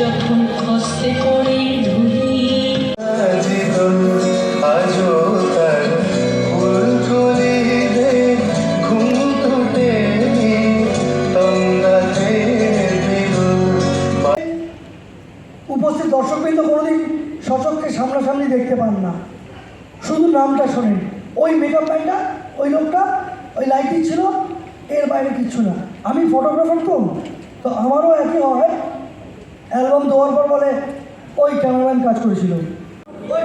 যখন হস্তে পড়ে ধুলি জীবন আজও তার ফুলকলিতে ঘুম টুটেনি তন্দাতে উপস্থিত দর্শকবৃন্দ কোনোদিন সচককে সামনাসামনি দেখতে পান না। শুধু নামটা শোনেন। ওই মেকআপ ম্যানটা ওই লোকটা ওই লাইটিং ছিল এর বাইরে কিচ্ছু না। আমি ফটোগ্রাফার তো তো আমারও একই হয় অ্যালবাম দেওয়ার পর বলে ওই ক্যামেরাম্যান কাজ করেছিল। ওই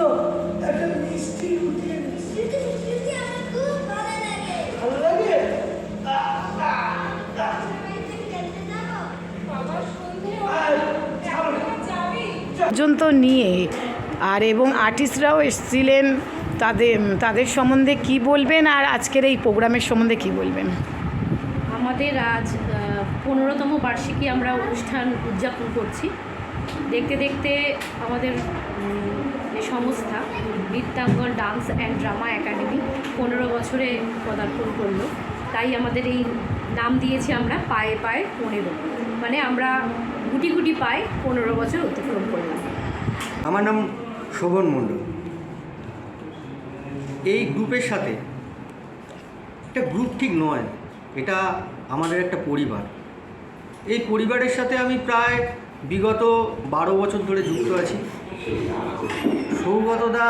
তোর একটা মিষ্টি রুটি ভালো লাগে। আর ছাড়ো না। পর্যন্ত নিয়ে আর এবং আর্টিস্টরাও এসেছিলেন। তাদের তাদের সম্বন্ধে কি বলবেন আর আজকের এই প্রোগ্রামের সম্বন্ধে কি বলবেন? আমাদের আজ পনেরোতম বার্ষিকী আমরা অনুষ্ঠান উদযাপন করছি। দেখতে দেখতে আমাদের সংস্থা Brittangan dance and drama academy পনেরো বছরে পদার্পণ করল। তাই আমাদের এই নাম দিয়েছি আমরা পায়ে পায়ে পনেরো। মানে আমরা গুটি গুটি পায়ে পনেরো বছর অতিক্রম করলাম। আমার নাম শোভন মণ্ডল। এই গ্রুপের সাথে একটা গ্রুপ ঠিক নয়, এটা আমাদের একটা পরিবার। এই পরিবারের সাথে আমি প্রায় বিগত বারো বছর ধরে যুক্ত আছি। সৌগতদা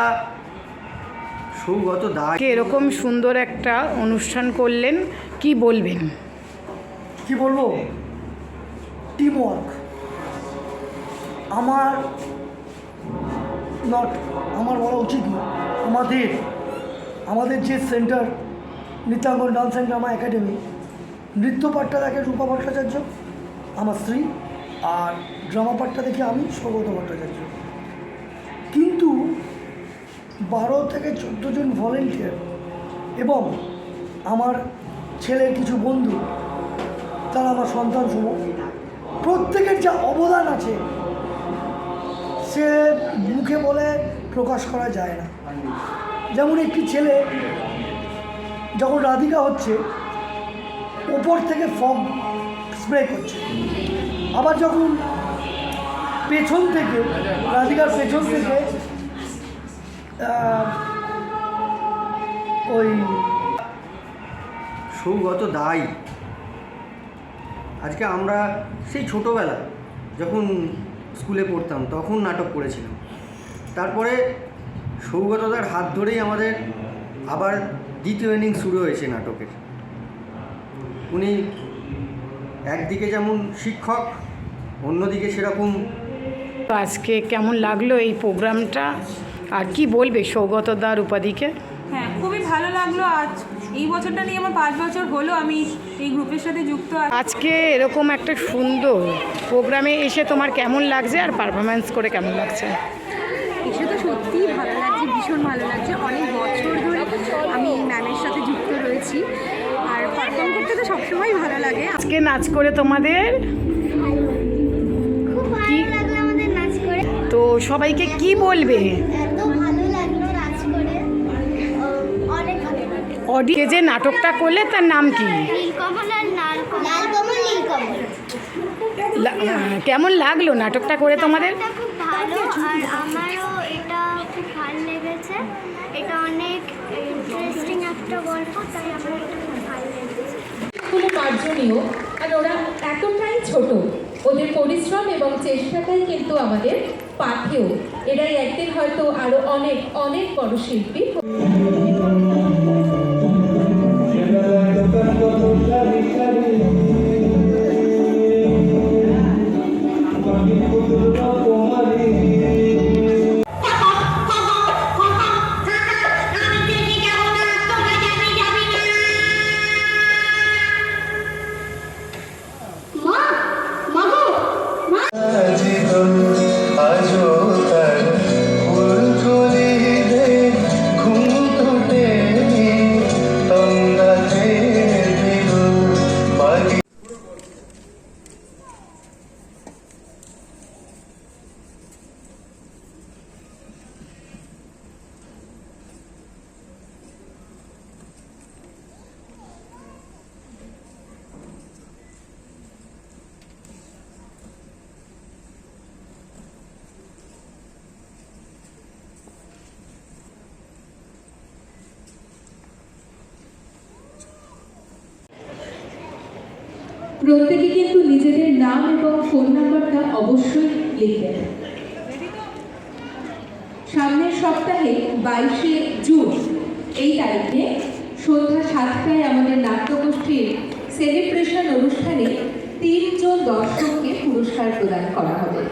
সৌগত দা। এরকম সুন্দর একটা অনুষ্ঠান করলেন কি বলবেন? কি বলব? টিম ওয়ার্ক আমার নট আমার বলা উচিত না। আমাদের আমাদের যে centre Nrityangan dance and drama academy নৃত্য পাঠটা দেখে রূপা ভট্টাচার্য আমার স্ত্রী আর ড্রামা পাঠটা দেখে আমি সৌগত ভট্টাচার্য। বারো থেকে চোদ্দ জন ভলেন্টিয়ার এবং আমার ছেলের কিছু বন্ধু, তারা আমার সন্তান সম প্রত্যেকের যা অবদান আছে, সে মুখে বলে প্রকাশ করা যায় না। যেমন একটি ছেলে যখন রাধিকা হচ্ছে, ওপর থেকে ফগ স্প্রে করছে। আবার যখন পেছন থেকে, রাধিকার পেছন থেকে ওই সৌগত দাই। আজকে আমরা সেই ছোটোবেলা যখন স্কুলে পড়তাম তখন নাটক করেছিলাম। তারপরে সৌগতদার হাত ধরেই আমাদের আবার দ্বিতীয় ইনিংস শুরু হয়েছে নাটকের। উনি একদিকে যেমন শিক্ষক অন্যদিকে সেরকম তো আজকে কেমন লাগল এই প্রোগ্রামটা? আর কি বলবে সৌগতদার উপাধিকে? হ্যাঁ খুবই ভালো লাগল। আজ এই বছরটা নিয়ে আমার পাঁচ বছর হলো আমি এই গ্রুপের সাথে যুক্ত আজকে এরকম একটা সুন্দর প্রোগ্রামে এসে তোমার কেমন লাগছে আর পারফরমেন্স করে কেমন লাগছে? এসে তো সত্যিই ভালো লাগছে ভীষণ ভালো লাগছে। অনেক বছর ধরে আমি এই ম্যামের সাথে যুক্ত রয়েছি। আর পারফর্ম করতে তো সবসময় ভালো লাগে। আজকে নাচ করে তোমাদের খুব ভালো লাগল আমাদের নাচ করে। তো সবাইকে কি বলবে? অডিকে যে নাটকটা করলে তার নাম কি? কেমন লাগল নাটকটা করে তোমাদের? এটা খুব ভালো আর আমারও এটা খুব ভালো লেগেছে। এটা অনেক ইন্টারেস্টিং একটা গল্প তাই আমার এটা খুব ভালো লেগেছে। খুব মার্জনীয় আর ওরা এতটাই ছোট। ওদের পরিশ্রম এবং চেষ্টাটাই কিন্তু আমাদের পাথেও এরাই একদিন হয়তো আরও অনেক অনেক বড় শিল্পী खुद को मरी প্রত্যেকে কিন্তু নিজেদের নাম এবং ফোন নাম্বারটা অবশ্যই লিখবেন। সামনের সপ্তাহে বাইশে জুন, এই তারিখে সন্ধ্যা সাতটায় আমাদের নাট্যগোষ্ঠীর সেলিব্রেশন অনুষ্ঠানে তিনজন দর্শককে পুরস্কার প্রদান করা হবে।